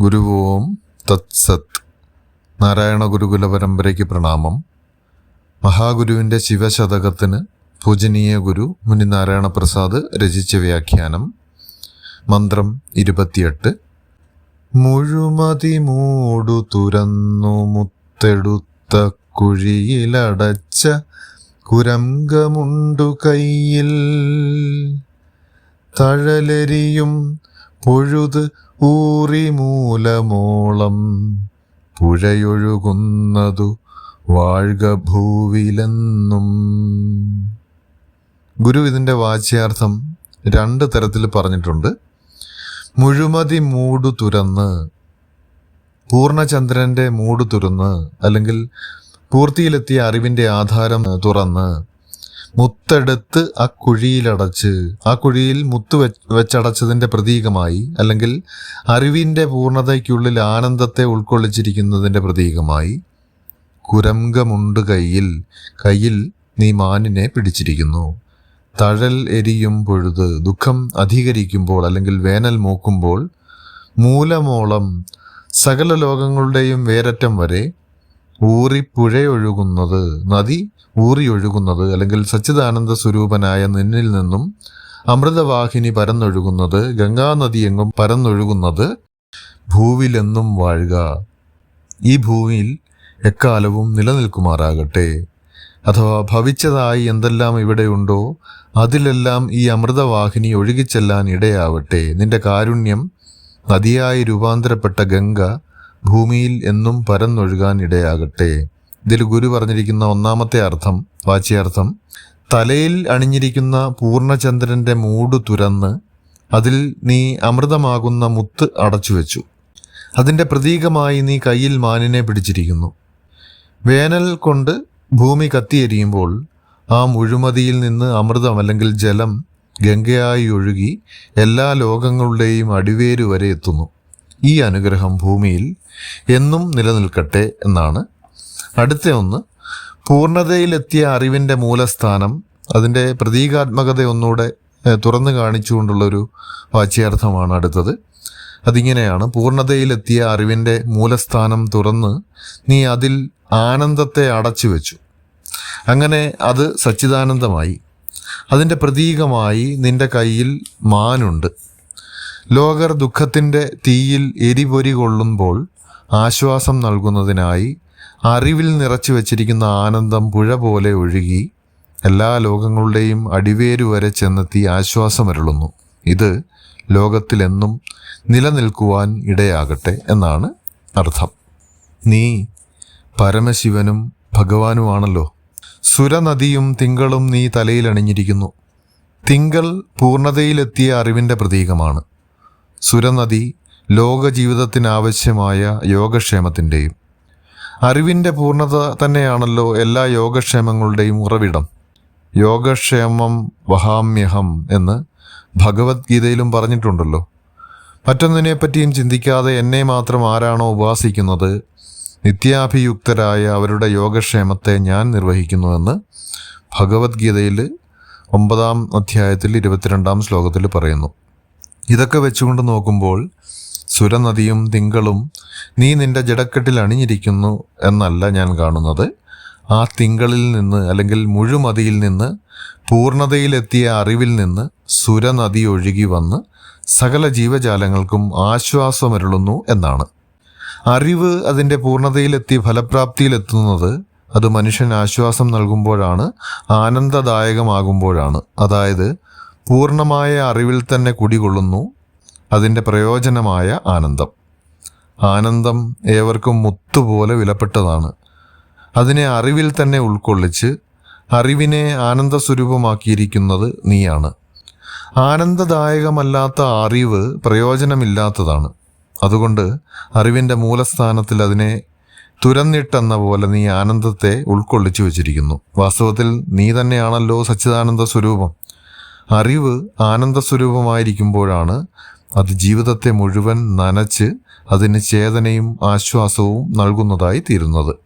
ഗുരുവോം തത്സത്. നാരായണ ഗുരുകുല പരമ്പരയ്ക്ക് പ്രണാമം. മഹാഗുരുവിന്റെ ശിവശതകത്തിന് പൂജനീയ ഗുരു മുനി നാരായണ പ്രസാദ് രചിച്ച വ്യാഖ്യാനം. മന്ത്രം ഇരുപത്തിയെട്ട്. മുഴുമതി മൂടു തുരന്നു മുത്തെടുത്ത കുഴിയിലടച്ച കുരംഗമുണ്ടു കയ്യിൽ. തഴലെരിയും പൊഴുത് ഊറി മൂലമോളം പുഴയൊഴുകുന്നതു വാഴ്ക ഭൂവിലെന്നും. ഗുരു ഇതിന്റെ വാച്യാർത്ഥം രണ്ട് തരത്തിൽ പറഞ്ഞിട്ടുണ്ട്. മുഴുമതി മൂടു തുരന്ന് പൂർണചന്ദ്രന്റെ മൂട് തുറന്ന് അല്ലെങ്കിൽ പൂർത്തിയിലെത്തിയ അറിവിന്റെ ആധാരം തുറന്ന് മുത്തെടുത്ത് ആ കുഴിയിലടച്ച് ആ കുഴിയിൽ മുത്ത് വെ വെച്ചടച്ചതിന്റെ പ്രതീകമായി അല്ലെങ്കിൽ അറിവിന്റെ പൂർണതയ്ക്കുള്ളിൽ ആനന്ദത്തെ ഉൾക്കൊള്ളിച്ചിരിക്കുന്നതിന്റെ പ്രതീകമായി കുരംഗമുണ്ട് കയ്യിൽ കയ്യിൽ നീ മാനിനെ പിടിച്ചിരിക്കുന്നു. തഴൽ എരിയും പൊഴുത് ദുഃഖം അധികരിക്കുമ്പോൾ അല്ലെങ്കിൽ വേനൽ മൂക്കുമ്പോൾ മൂലമോളം സകല ലോകങ്ങളുടെയും വേരറ്റം വരെ ഊറിപ്പുഴയൊഴുകുന്നത് നദി ഊറിയൊഴുകുന്നത് അല്ലെങ്കിൽ സച്ചിദാനന്ദ സ്വരൂപനായ നിന്നിൽ നിന്നും അമൃതവാഹിനി പരന്നൊഴുകുന്നത് ഗംഗാനദിയെങ്ങും പരന്നൊഴുകുന്നത് ഭൂവിലെന്നും വാഴുക. ഈ ഭൂമിയിൽ എക്കാലവും നിലനിൽക്കുമാറാകട്ടെ. അഥവാ ഭവിച്ചതായി എന്തെല്ലാം ഇവിടെയുണ്ടോ അതിലെല്ലാം ഈ അമൃതവാഹിനി ഒഴുകിച്ചെല്ലാൻ ഇടയാവട്ടെ. നിന്റെ കാരുണ്യം നദിയായി രൂപാന്തരപ്പെട്ട ഗംഗ ഭൂമിയിൽ എന്നും പരന്നൊഴുകാൻ ഇടയാകട്ടെ ഇതിൽ ഗുരു പറഞ്ഞിരിക്കുന്ന ഒന്നാമത്തെ അർത്ഥം വാച്യാർത്ഥം തലയിൽ അണിഞ്ഞിരിക്കുന്ന പൂർണചന്ദ്രന്റെ മൂട് തുരന്ന് അതിൽ നീ അമൃതമാകുന്ന മുത്ത് അടച്ചു വെച്ചു അതിന്റെ പ്രതീകമായി നീ കയ്യിൽ മാനിനെ പിടിച്ചിരിക്കുന്നു. വേനൽ കൊണ്ട് ഭൂമി കത്തിയെരിയുമ്പോൾ ആ മുഴുമതിയിൽ നിന്ന് അമൃതം അല്ലെങ്കിൽ ജലം ഗംഗയായി ഒഴുകി എല്ലാ ലോകങ്ങളുടെയും അടിവേരു വരെ എത്തുന്നു. ഈ അനുഗ്രഹം ഭൂമിയിൽ എന്നും നിലനിൽക്കട്ടെ എന്നാണ്. അടുത്ത ഒന്ന് പൂർണതയിലെത്തിയ അറിവിന്റെ മൂലസ്ഥാനം അതിന്റെ പ്രതീകാത്മകത ഒന്നുകൂടെ തുറന്നു കാണിച്ചുകൊണ്ടുള്ളൊരു വാച്യാർത്ഥമാണ് അടുത്തത്. അതിങ്ങനെയാണ് പൂർണതയിലെത്തിയ അറിവിന്റെ മൂലസ്ഥാനം തുറന്ന് നീ അതിൽ ആനന്ദത്തെ അടച്ചു വെച്ചു അങ്ങനെ അത് സച്ചിദാനന്ദമായി. അതിന്റെ പ്രതീകമായി നിന്റെ കയ്യിൽ മാനുണ്ട്. ലോകർ ദുഃഖത്തിന്റെ തീയിൽ എരിപൊരി കൊള്ളുമ്പോൾ ആശ്വാസം നൽകുന്നതിനായി അറിവിൽ നിറച്ചു വച്ചിരിക്കുന്ന ആനന്ദം പുഴ പോലെ ഒഴുകി എല്ലാ ലോകങ്ങളുടെയും അടിവേരു വരെ ചെന്നെത്തി ആശ്വാസമരുളുന്നു. ഇത് ലോകത്തിലെന്നും നിലനിൽക്കുവാൻ ഇടയാകട്ടെ എന്നാണ് അർത്ഥം. നീ പരമശിവനും ഭഗവാനുമാണല്ലോ. സുരനദിയും തിങ്കളും നീ തലയിലണിഞ്ഞിരിക്കുന്നു. തിങ്കൾ പൂർണതയിലെത്തിയ അറിവിന്റെ പ്രതീകമാണ്. സുരനദി ലോകജീവിതത്തിനാവശ്യമായ യോഗക്ഷേമത്തിന്റെയും. അറിവിന്റെ പൂർണത തന്നെയാണല്ലോ എല്ലാ യോഗക്ഷേമങ്ങളുടെയും ഉറവിടം. യോഗക്ഷേമം വഹാമ്യഹം എന്ന് ഭഗവത്ഗീതയിലും പറഞ്ഞിട്ടുണ്ടല്ലോ. മറ്റൊന്നിനെപ്പറ്റിയും ചിന്തിക്കാതെ എന്നെ മാത്രം ആരാണോ ഉപാസിക്കുന്നത് നിത്യാഭിയുക്തരായ അവരുടെ യോഗക്ഷേമത്തെ ഞാൻ നിർവഹിക്കുന്നുവെന്ന് ഭഗവത്ഗീതയിൽ ഒമ്പതാം അധ്യായത്തിൽ ഇരുപത്തിരണ്ടാം ശ്ലോകത്തിൽ പറയുന്നു. ഇതൊക്കെ വെച്ചുകൊണ്ട് നോക്കുമ്പോൾ സുരനദിയും തിങ്കളും നീ നിന്റെ ജടക്കെട്ടിൽ അണിഞ്ഞിരിക്കുന്നു എന്നല്ല ഞാൻ കാണുന്നത്. ആ തിങ്കളിൽ നിന്ന് അല്ലെങ്കിൽ മുഴുമതിയിൽ നിന്ന് പൂർണതയിലെത്തിയ അറിവിൽ നിന്ന് സുരനദി ഒഴുകി വന്ന് സകല ജീവജാലങ്ങൾക്കും ആശ്വാസമരുളുന്നു എന്നാണ്. അറിവ് അതിന്റെ പൂർണതയിലെത്തി ഫലപ്രാപ്തിയിലെത്തുന്നത് അത് മനുഷ്യൻ ആശ്വാസം നൽകുമ്പോഴാണ് ആനന്ദദായകമാകുമ്പോഴാണ്. അതായത് പൂർണമായ അറിവിൽ തന്നെ കുടികൊള്ളുന്നു. അതിന്റെ പ്രയോജനമായ ആനന്ദം. ആനന്ദം ഏവർക്കും മുത്തുപോലെ വിലപ്പെട്ടതാണ്. അതിനെ അറിവിൽ തന്നെ ഉൾക്കൊള്ളിച്ച് അറിവിനെ ആനന്ദ സ്വരൂപമാക്കിയിരിക്കുന്നത് നീയാണ്. ആനന്ദദായകമല്ലാത്ത അറിവ് പ്രയോജനമില്ലാത്തതാണ്. അതുകൊണ്ട് അറിവിന്റെ മൂലസ്ഥാനത്തിൽ അതിനെ തുരന്നിട്ടെന്ന പോലെ നീ ആനന്ദത്തെ ഉൾക്കൊള്ളിച്ചു വച്ചിരിക്കുന്നു. വാസ്തവത്തിൽ നീ തന്നെയാണല്ലോ സച്ചിദാനന്ദ സ്വരൂപം അറിവ് ആനന്ദ സ്വരൂപമായിരിക്കുമ്പോഴാണ് അത് ജീവിതത്തെ മുഴുവൻ നനച്ച് അതിന് ചേതനയും ആശ്വാസവും നൽകുന്നതായി തീരുന്നത്.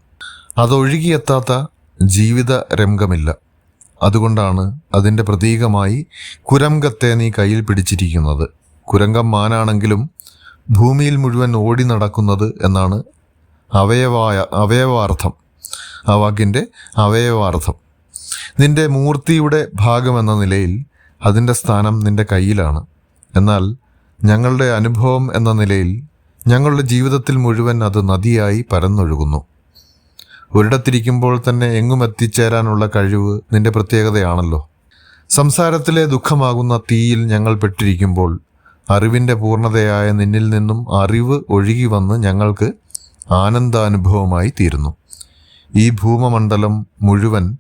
അതൊഴുകിയെത്താത്ത ജീവിത രംഗമില്ല. അതുകൊണ്ടാണ് അതിന്റെ പ്രതീകമായി കുരംഗത്തെ നീ കയ്യിൽ പിടിച്ചിരിക്കുന്നത്. കുരംഗം മാനാണെങ്കിലും ഭൂമിയിൽ മുഴുവൻ ഓടി നടക്കുന്നത് എന്നാണ് അവയവായ അവയവാർത്ഥം. ആ വാക്കിന്റെ അവയവാർത്ഥം. നിന്റെ മൂർത്തിയുടെ ഭാഗമെന്ന നിലയിൽ അതിന്റെ സ്ഥാനം നിന്റെ കയ്യിലാണ്. എന്നാൽ ഞങ്ങളുടെ അനുഭവം എന്ന നിലയിൽ ഞങ്ങളുടെ ജീവിതത്തിൽ മുഴുവൻ അത് നദിയായി പരന്നൊഴുകുന്നു. ഒരിടത്തിരിക്കുമ്പോൾ തന്നെ എങ്ങും എത്തിച്ചേരാനുള്ള കഴിവ് നിന്റെ പ്രത്യേകതയാണല്ലോ. സംസാരത്തിലെ ദുഃഖമാകുന്ന തീയിൽ ഞങ്ങൾ പെട്ടിരിക്കുമ്പോൾ അറിവിന്റെ പൂർണതയായ നിന്നിൽ നിന്നും അറിവ് ഒഴുകി വന്ന് ഞങ്ങൾക്ക് ആനന്ദാനുഭവമായി തീരുന്നു. ഈ ഭൂമമണ്ഡലം മുഴുവൻ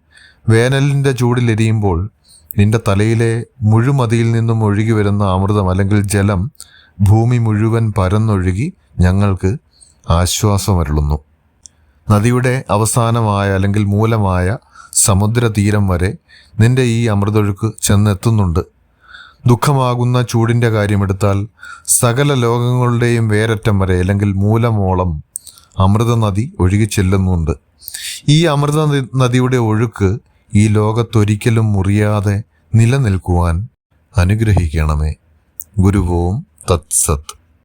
വേനലിന്റെ ചൂടിലെരിയുമ്പോൾ നിന്റെ തലയിലെ മുഴുമതിയിൽ നിന്നും ഒഴുകി വരുന്ന അമൃതം അല്ലെങ്കിൽ ജലം ഭൂമി മുഴുവൻ പരന്നൊഴുകി ഞങ്ങൾക്ക് ആശ്വാസമരുളുന്നു. നദിയുടെ അവസാനമായ അല്ലെങ്കിൽ മൂലമായ സമുദ്രതീരം വരെ നിന്റെ ഈ അമൃതൊഴുക്ക് ചെന്നെത്തുന്നുണ്ട്. ദുഃഖമാകുന്ന ചൂടിന്റെ കാര്യമെടുത്താൽ സകല ലോകങ്ങളുടെയും വേരറ്റം വരെ അല്ലെങ്കിൽ മൂലമോളം അമൃത നദി ഒഴുകി ചെല്ലുന്നുണ്ട്. ഈ അമൃത നദിയുടെ ഒഴുക്ക് ഈ ലോകത്തൊരിക്കലും മുറിയാതെ നിലനിൽക്കുവാൻ അനുഗ്രഹിക്കണമേ. ഗുരുവോം തത്സത്ത്